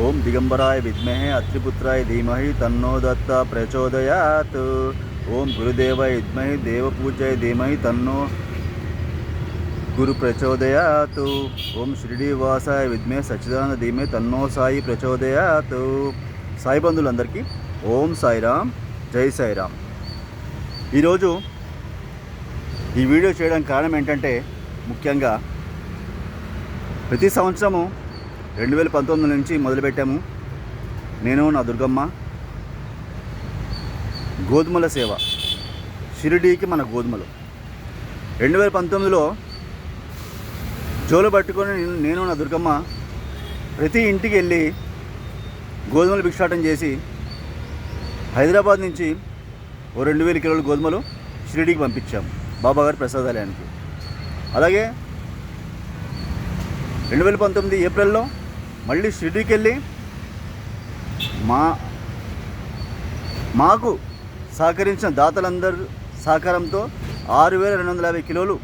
ఓం దిగంబరాయ విద్మహే అత్రిపుత్రాయ ధీమహి తన్నో దత్త ప్రచోదయాత్. ఓం గురుదేవాయ విద్మహి దేవపూజాయ ధీమహి తన్నో గురు ప్రచోదయాత్ ఓం శ్రీనివాసాయ విద్మే సచ్చిదానంద ధీమే తన్నో సాయి ప్రచోదయాత్. సాయి బంధువులందరికీ ఓం సాయిరామ్ జై సాయిరామ్. ఈరోజు ఈ వీడియో చేయడానికి కారణం ఏంటంటే ముఖ్యంగా ప్రతి సంవత్సరము రెండు వేల పంతొమ్మిది నుంచి మొదలుపెట్టాము. నేను నా దుర్గమ్మ గోధుమల సేవ. షిరిడీకి మన గోధుమలు. రెండు వేల పంతొమ్మిదిలో జోలు పట్టుకొని నేను- నేను నా దుర్గమ్మ ప్రతి ఇంటికి వెళ్ళి గోధుమలు భిక్షాటం చేసి హైదరాబాద్ నుంచి ఓ రెండు వేల కిలోల గోధుమలు షిరిడీకి పంపించాము బాబాగారి ప్రసాదాలయానికి. అలాగే రెండు వేల పంతొమ్మిది ఏప్రిల్లో మళ్ళీ షిరిడీకి వెళ్ళి మా మాకు సహకరించిన దాతలందరూ సహకారంతో ఆరు వేల రెండు వందల యాభై కిలోలు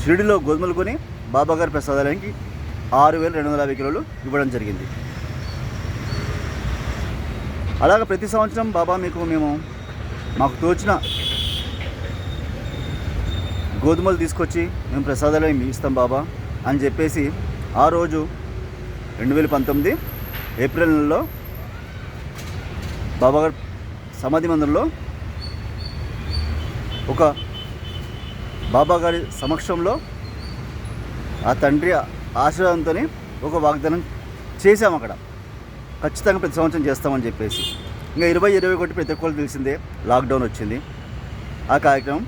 షిరిడిలో గోధుమలు కొని బాబాగారి ప్రసాదాలయానికి ఆరు వేల రెండు వందల యాభై కిలోలు ఇవ్వడం జరిగింది. అలాగ ప్రతి సంవత్సరం బాబా మీకు మేము మాకు తోచిన గోధుమలు తీసుకొచ్చి మేము ప్రసాదాలు మీ ఇస్తాం బాబా అని చెప్పేసి ఆ రోజు రెండు వేల పంతొమ్మిది ఏప్రిల్ నెలలో బాబాగారు సమాధి మందిరంలో ఒక బాబాగారి సమక్షంలో ఆ తండ్రి ఆశీర్వాదంతో ఒక వాగ్దానం చేశాం అక్కడ. ఖచ్చితంగా ప్రతి సంవత్సరం చేస్తామని చెప్పేసి. ఇంకా ఇరవై ఇరవై ఒకటి ప్రతి ఒక్కరు తెలిసిందే లాక్డౌన్ వచ్చింది. ఆ కార్యక్రమం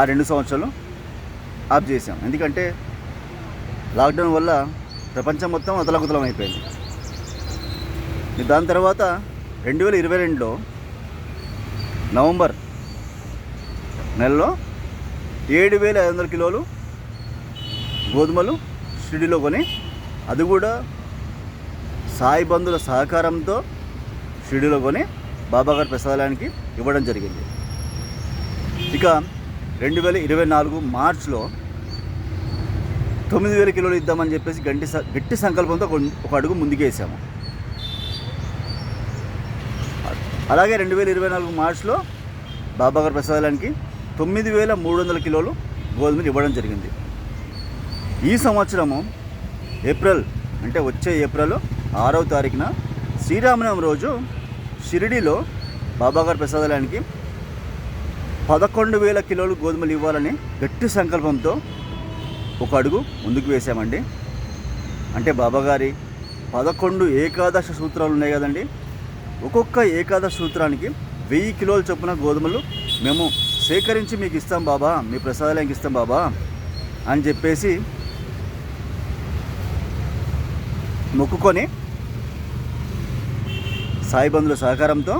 ఆ రెండు సంవత్సరాలు ఆఫ్ చేసాం ఎందుకంటే లాక్డౌన్ వల్ల ప్రపంచం మొత్తం అతలకుతలం అయిపోయింది. దాని తర్వాత రెండు వేల ఇరవై రెండులో నవంబర్ నెలలో ఏడు వేల ఐదు వందల కిలోలు గోధుమలు షిడిలో కొని అది కూడా సాయి బంధుల సహకారంతో షిడిలో కొని బాబాగారి ప్రసాదాలయానికి ఇవ్వడం జరిగింది. ఇక రెండు వేల ఇరవై నాలుగు మార్చ్లో తొమ్మిది వేల కిలోలు ఇద్దామని చెప్పేసి గంటి గట్టి సంకల్పంతో ఒక అడుగు ముందుకేసాము. అలాగే రెండు వేల ఇరవై నాలుగు మార్చ్లో బాబాగారి ప్రసాదానికి తొమ్మిది వేల మూడు వందల కిలోలు గోధుమలు ఇవ్వడం జరిగింది. ఈ సంవత్సరము ఏప్రిల్ అంటే వచ్చే ఏప్రిల్ ఆరవ తారీఖున శ్రీరామనవమి రోజు షిరిడిలో బాబాగారి ప్రసాదాలయానికి పదకొండు వేల కిలోలు గోధుమలు ఇవ్వాలని గట్టి సంకల్పంతో ఒక అడుగు ముందుకు వేసామండి. అంటే బాబాగారి పదకొండు ఏకాదశ సూత్రాలు ఉన్నాయి కదండి. ఒక్కొక్క ఏకాదశ సూత్రానికి వెయ్యి కిలోలు చొప్పున గోధుమలు మేము సేకరించి మీకు ఇస్తాం బాబా మీ ప్రసాదాలకి ఇస్తాం బాబా అని చెప్పేసి మొక్కుకొని సాయిబంధుల సహకారంతో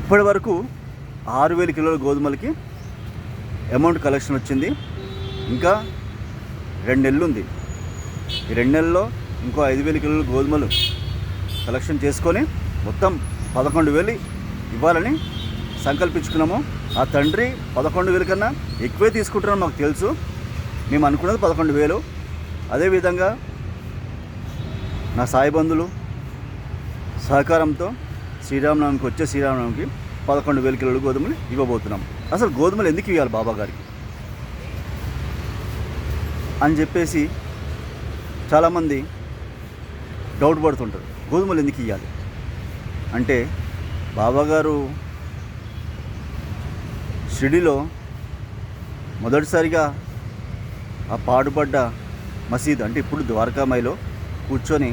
ఇప్పటి వరకు ఆరు వేల కిలోల గోధుమలకి అమౌంట్ కలెక్షన్ వచ్చింది. ఇంకా రెండు నెలలు ఉంది ఈ రెండు నెలల్లో ఇంకో ఐదు వేల కిలోలు గోధుమలు కలెక్షన్ చేసుకొని మొత్తం పదకొండు వేలు ఇవ్వాలని సంకల్పించుకున్నాము. ఆ తండ్రి పదకొండు వేల కన్నా ఎక్కువే తీసుకుంటున్నాం మాకు తెలుసు. మేము అనుకున్నది పదకొండు వేలు. అదేవిధంగా నా సాయిబంధులు సహకారంతో శ్రీరామనవమికి వచ్చే శ్రీరామనవమికి పదకొండు వేల కిలోలు గోధుమలు ఇవ్వబోతున్నాం. అసలు గోధుమలు ఎందుకు ఇవ్వాలి బాబా గారికి అని చెప్పేసి చాలామంది డౌట్ పడుతుంటారు. గోధుమలు ఎందుకు ఇవ్వాలి అంటే బాబాగారు షిడిలో మొదటిసారిగా ఆ పాడుపడ్డ మసీద్ అంటే ఇప్పుడు ద్వారకామాయిలో కూర్చొని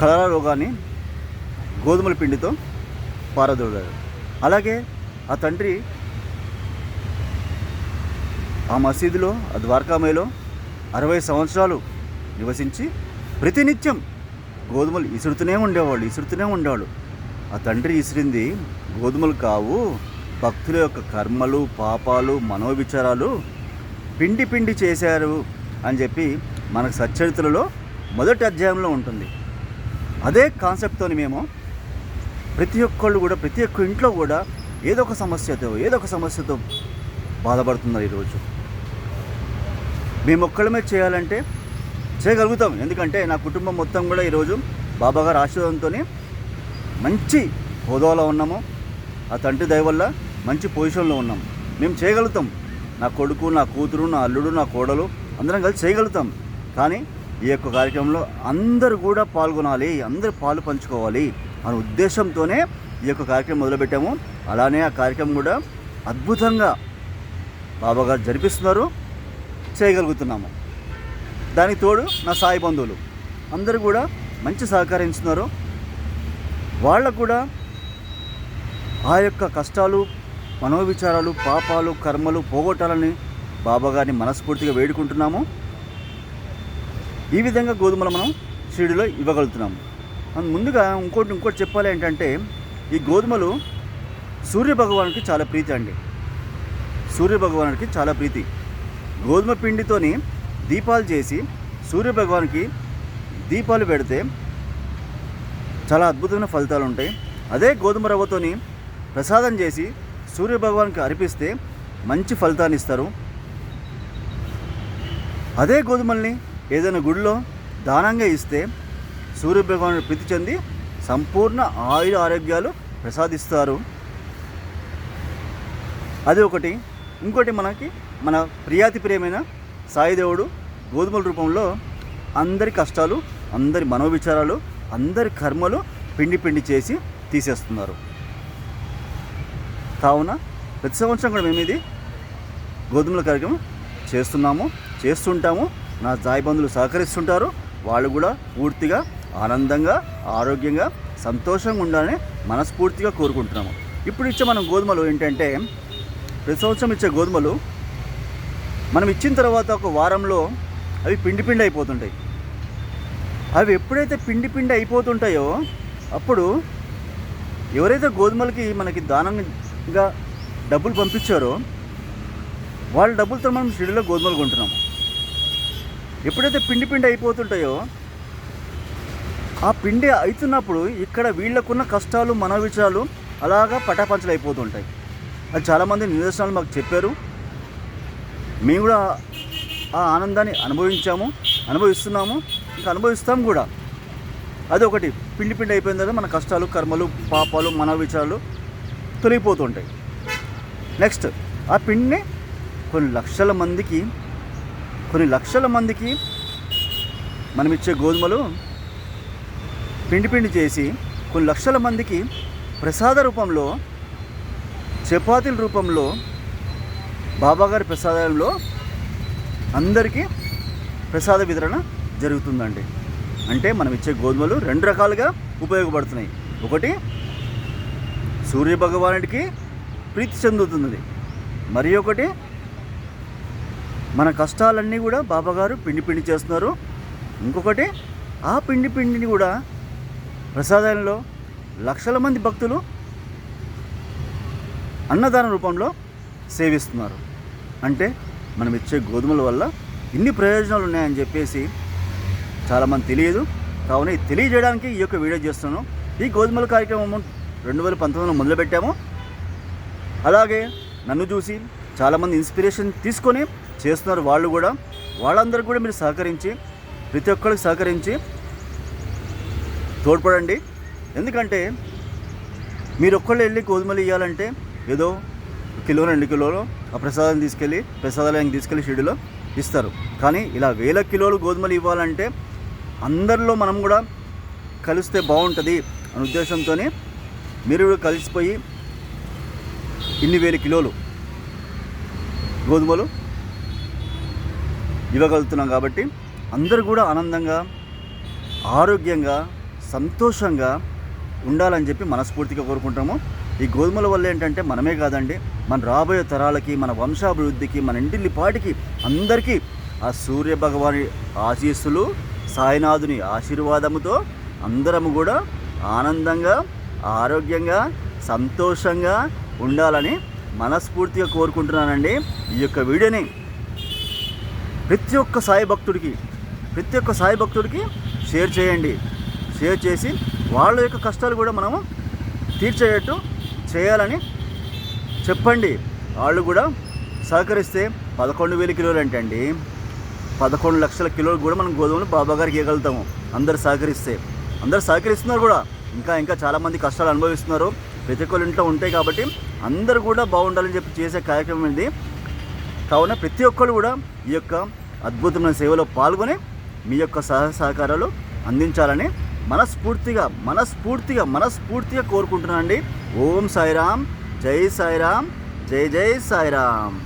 కలరా రోగాన్ని గోధుమల పిండితో పారదోడారు అలాగే ఆ తండ్రి ఆ మసీదులో ఆ ద్వారకామయ్యలో అరవై సంవత్సరాలు నివసించి ప్రతినిత్యం గోధుమలు ఇసురుతూనే ఉండేవాళ్ళు ఇసురుతూనే ఉండేవాళ్ళు ఆ తండ్రి ఇసిరింది గోధుమలు కావు భక్తుల యొక్క కర్మలు పాపాలు మనోవిచారాలు పిండి పిండి చేశారు అని చెప్పి మనకు సచ్చరిత్రలో మొదటి అధ్యాయంలో ఉంటుంది. అదే కాన్సెప్ట్తో మేము ప్రతి ఒక్కళ్ళు కూడా ప్రతి ఒక్క ఇంట్లో కూడా ఏదో ఒక సమస్యతో ఏదో ఒక సమస్యతో బాధపడుతున్నారు ఈరోజు. మేము ఒక్కడమే చేయాలంటే చేయగలుగుతాం. ఎందుకంటే నా కుటుంబం మొత్తం కూడా ఈరోజు బాబా గారి ఆశీర్వాదంతో మంచి హోదాలో ఉన్నాము. ఆ తండ్రి దయ వల్ల మంచి పొజిషన్లో ఉన్నాం. మేము చేయగలుగుతాం. నా కొడుకు నా కూతురు నా అల్లుడు నా కోడలు అందరం కలిసి చేయగలుగుతాం. కానీ ఈ యొక్క కార్యక్రమంలో అందరూ కూడా పాల్గొనాలి అందరూ పాలు పంచుకోవాలి అనే ఉద్దేశంతోనే ఈ యొక్క కార్యక్రమం మొదలుపెట్టాము. అలానే ఆ కార్యక్రమం కూడా అద్భుతంగా బాబా గారు జరిపిస్తున్నారు చేయగలుగుతున్నాము. దానికి తోడు నా సాయి బంధువులు అందరూ కూడా మంచి సహకరిస్తున్నారు వాళ్ళకు కూడా ఆ యొక్క కష్టాలు మనోవిచారాలు పాపాలు కర్మలు పోగొట్టాలని బాబా గారిని మనస్ఫూర్తిగా వేడుకుంటున్నాము. ఈ విధంగా గోధుమలు మనం షిరిడిలో ఇవ్వగలుగుతున్నాము. అందు ముందుగా ఇంకోటి ఇంకోటి చెప్పాలి ఏంటంటే ఈ గోధుమలు సూర్య భగవానికి చాలా ప్రీతి అండి. సూర్యభగవానుడికి చాలా ప్రీతి. గోధుమ పిండితోని దీపాలు చేసి సూర్య భగవానికి దీపాలు పెడితే చాలా అద్భుతమైన ఫలితాలు ఉంటాయి. అదే గోధుమ రవ్వతోని ప్రసాదం చేసి సూర్యభగవానికి అర్పిస్తే మంచి ఫలితాన్ని ఇస్తారు. అదే గోధుమల్ని ఏదైనా గుడిలో దానంగా ఇస్తే సూర్యభగవానుడు ప్రీతి చెంది సంపూర్ణ ఆయుర ఆరోగ్యాలు ప్రసాదిస్తారు. అది ఒకటి. ఇంకోటి మనకి మన ప్రియాతి ప్రియమైన సాయిదేవుడు గోధుమల రూపంలో అందరి కష్టాలు అందరి మనోవిచారాలు అందరి కర్మలు పిండి పిండి చేసి తీసేస్తున్నారు. కావున ప్రతి సంవత్సరం కూడా మేము ఇది గోధుమల కార్యక్రమం చేస్తున్నాము చేస్తుంటాము. నా జాయిబంధులు బంధువులు సహకరిస్తుంటారు. వాళ్ళు కూడా పూర్తిగా ఆనందంగా ఆరోగ్యంగా సంతోషంగా ఉండాలని మనస్ఫూర్తిగా కోరుకుంటున్నాము. ఇప్పుడు ఇచ్చే మనం గోధుమలు ఏంటంటే ప్రతి సంవత్సరం ఇచ్చే గోధుమలు మనం ఇచ్చిన తర్వాత ఒక వారంలో అవి పిండి పిండి అయిపోతుంటాయి. అవి ఎప్పుడైతే పిండి పిండి అయిపోతుంటాయో అప్పుడు ఎవరైతే గోధుమలకి మనకి దానంగా డబ్బులు పంపించారో వాళ్ళ డబ్బులతో మనం షిడిలో గోధుమలు కొంటున్నాము ఎప్పుడైతే పిండి పిండి అయిపోతుంటాయో ఆ పిండి అవుతున్నప్పుడు ఇక్కడ వీళ్ళకున్న కష్టాలు మనోవిచారాలు అలాగా పటాపంచలు అయిపోతుంటాయి అది చాలామంది నిదర్శనాలు మాకు చెప్పారు. మేము కూడా ఆ ఆనందాన్ని అనుభవించాము అనుభవిస్తున్నాము ఇంకా అనుభవిస్తాం కూడా. అది ఒకటి. పిండి పిండి అయిపోయిన తర్వాత మన కష్టాలు కర్మలు పాపాలు మనోవిచారాలు తొలగిపోతుంటాయి. నెక్స్ట్ ఆ పిండిని కొన్ని లక్షల మందికి కొన్ని లక్షల మందికి మనం ఇచ్చే గోధుమలు పిండి పిండి చేసి కొన్ని లక్షల మందికి ప్రసాద రూపంలో చపాతీల రూపంలో బాబాగారి ప్రసాదాలలో అందరికీ ప్రసాద వితరణ జరుగుతుందండి. అంటే మనం ఇచ్చే గోధుమలు రెండు రకాలుగా ఉపయోగపడుతున్నాయి. ఒకటి సూర్య భగవానుడికి ప్రీతి చెందుతున్నది. మరి ఒకటి మన కష్టాలన్నీ కూడా బాబాగారు పిండి పిండి చేస్తున్నారు. ఇంకొకటి ఆ పిండి పిండిని కూడా ప్రసాదంలో లక్షల మంది భక్తులు అన్నదాన రూపంలో సేవిస్తున్నారు. అంటే మనం ఇచ్చే గోధుమల వల్ల ఇన్ని ప్రయోజనాలు ఉన్నాయని చెప్పేసి చాలామంది తెలియదు. కావున తెలియజేయడానికి ఈ యొక్క వీడియో చేస్తున్నాను. ఈ గోధుమల కార్యక్రమం రెండు వేల పంతొమ్మిదిలో మొదలుపెట్టాము. అలాగే నన్ను చూసి చాలామంది ఇన్స్పిరేషన్ తీసుకొని చేస్తున్నారు వాళ్ళు కూడా. వాళ్ళందరికీ కూడా మీరు సహకరించి ప్రతి ఒక్కరికి సహకరించి తోడ్పడండి. ఎందుకంటే మీరు ఒక్కళ్ళు వెళ్ళి గోధుమలు ఇవ్వాలంటే ఏదో కిలో రెండు కిలోలు ఆ ప్రసాదం తీసుకెళ్ళి ప్రసాదాలయం తీసుకెళ్ళి షిడిలో ఇస్తారు. కానీ ఇలా వేల కిలోలు గోధుమలు ఇవ్వాలంటే అందరిలో మనం కూడా కలిస్తే బాగుంటుంది అనే ఉద్దేశంతో మీరు కూడా కలిసిపోయి ఇన్ని వేల కిలోలు గోధుమలు ఇవ్వగలుగుతున్నాం కాబట్టి అందరూ కూడా ఆనందంగా ఆరోగ్యంగా సంతోషంగా ఉండాలని చెప్పి మనస్ఫూర్తిగా కోరుకుంటాము ఈ గోధుమల వల్ల ఏంటంటే మనమే కాదండి మన రాబోయే తరాలకి మన వంశాభివృద్ధికి మన ఇంటిల్లి పాటికి అందరికీ ఆ సూర్య భగవాని ఆశీస్సులు సాయినాథుని ఆశీర్వాదముతో అందరము కూడా ఆనందంగా ఆరోగ్యంగా సంతోషంగా ఉండాలని మనస్ఫూర్తిగా కోరుకుంటున్నానండి ఈ యొక్క వీడియోని. ప్రతి ఒక్క సాయి భక్తుడికి ప్రతి ఒక్క సాయి భక్తుడికి షేర్ చేయండి. షేర్ చేసి వాళ్ళ యొక్క కష్టాలు కూడా మనము తీర్చేటట్టు చేయాలని చెప్పండి. వాళ్ళు కూడా సహకరిస్తే పదకొండు వేల కిలోలు అంటే అండి పదకొండు లక్షల కిలోలు కూడా మనం గోధుమలు బాబాగారికి ఇవ్వగలుగుతాము. అందరు సహకరిస్తే. అందరు సహకరిస్తున్నారు కూడా. ఇంకా ఇంకా చాలామంది కష్టాలు అనుభవిస్తున్నారు. ప్రతి ఒక్కరు ఇంట్లో ఉంటాయి కాబట్టి అందరూ కూడా బాగుండాలని చెప్పి చేసే కార్యక్రమం ఇది. కావున ప్రతి ఒక్కరు కూడా ఈ యొక్క అద్భుతమైన సేవలో పాల్గొని మీ యొక్క సహ సహకారాలు అందించాలని మనస్ఫూర్తిగా మనస్ఫూర్తిగా మనస్ఫూర్తిగా కోరుకుంటున్నాను అండి ఓం సాయిరామ్ జై సాయిరామ్ జై జై సాయిరామ్.